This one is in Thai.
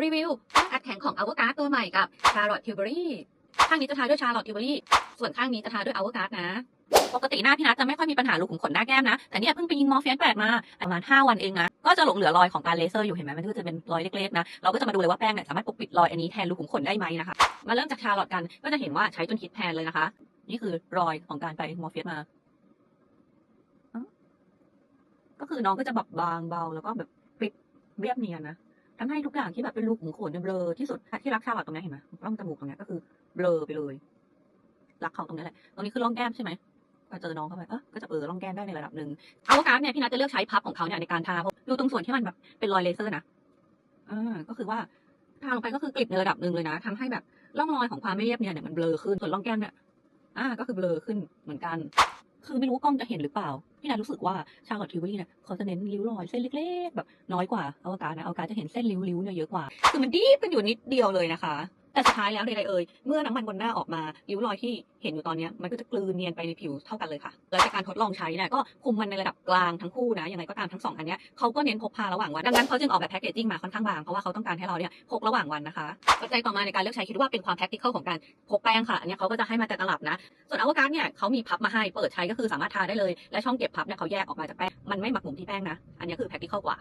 รีวิวแป้งอัดแข็งของอ v ว c a d ตัวใหม่กับชาร์ลอตทิวเบอรี่ข้างนี้จะทาด้วยชาร์ลอตทิวเบอรี่ส่วนข้างนี้จะทาด้วยอ v ว c a d นะ ปกติหน้าพี่นัทจะไม่ค่อยมีปัญหารูขุมขนหน้าแก้มนะ แต่เนี่ยเพิ่งไปยิงมอร์เฟียนแปดมาประมาณ 5 วันเองนะ ก็จะหลงเหลือรอยของการเลเซอร์อยู่เห็นไหมมันก็จะเป็นรอยเล็กๆนะ เราก็จะมาดูเลยว่าแป้งเนี่ยสามารถปกปิดรอยอันนี้แทนรูขุมขนได้ไหมนะคะ มาเริ่มจากชาร์ลอตกันก็จะเห็นว่าใช้จนคิดแทนเลยนะคะ นี่คือรอยของการไปมอร์เฟียนมา ก็คือน้องก็จะแบบบางเบาแล้วก็แบบปิดเรียบเนียนนะ ทำให้ทุกอย่างที่แบบเป็นรูขุมขนเนี่ยเบลอที่สุดที่รักชาร์ลอตตรงนี้เห็นไหมร่องจมูกตรงเนี้ยก็คือเบลอไปเลย รักเขาตรงนี้แหละ ตรงนี้คือร่องแก้มใช่ไหมพอเจอน้องเข้าไปเออก็จะเออร่องแก้มได้ในระดับหนึ่งอวกาศเนี่ยพี่นัทจะเลือกใช้พับของเขาเนี่ยในการทาเพราะดูตรงส่วนที่มันแบบเป็นรอยเลเซอร์นะอ่าก็คือว่าทาลงไปก็คือกลิบในระดับหนึ่งเลยนะทำให้แบบร่องรอยของความไม่เรียบเนี่ยเนี่ยมันเบลอขึ้นส่วนร่องแก้มเนี่ยอ่าก็คือเบลอขึ้นเหมือนกัน คือไม่รู้ว่ากล้องจะเห็นหรือเปล่า พี่นันรู้สึกว่าชาลอตทิวเวอรี่เนี่ยเขาจะเน้นริ้วรอยเส้นเล็กๆ แบบน้อยกว่าอวกาศนะอวกาศจะเห็นเส้นริ้วๆเนี่ยเยอะกว่า คือมันดีบกันอยู่นิดเดียวเลยนะคะ แต่สุดท้ายแล้วใดๆเอ่ยเมื่อน้ำมันบนหน้าออกมาริ้วรอยที่เห็นอยู่ตอนนี้มันก็จะกลืนเนียนไปในผิวเท่ากันเลยค่ะและจากการทดลองใช้เนี่ยก็คุมมันในระดับกลางทั้งคู่นะยังไงก็ตามทั้งสองอันเนี้ยเขาก็เน้นพกพาระหว่างวันดังนั้นเขาจึงออกแบบแพคเกจจิ้งมาค่อนข้างบางเพราะว่าเขาต้องการให้เราเนี่ยพกระหว่างวันนะคะปัจจัยต่อมาในการเลือกใช้คิดว่าเป็นความ practical ของการพกแป้งค่ะอันนี้เขาก็จะให้มาแต่ตลับนะ ส่วนอวกาศเนี่ยเขามีพับมาให้เปิดใช้ก็คือสามารถทาได้เลยและช่องเก็บพับเนี่ยเขาแยกออกมาจากแป้งมันไม่หมักหมมที่แป้งนะอันนี้คือ practical กว่า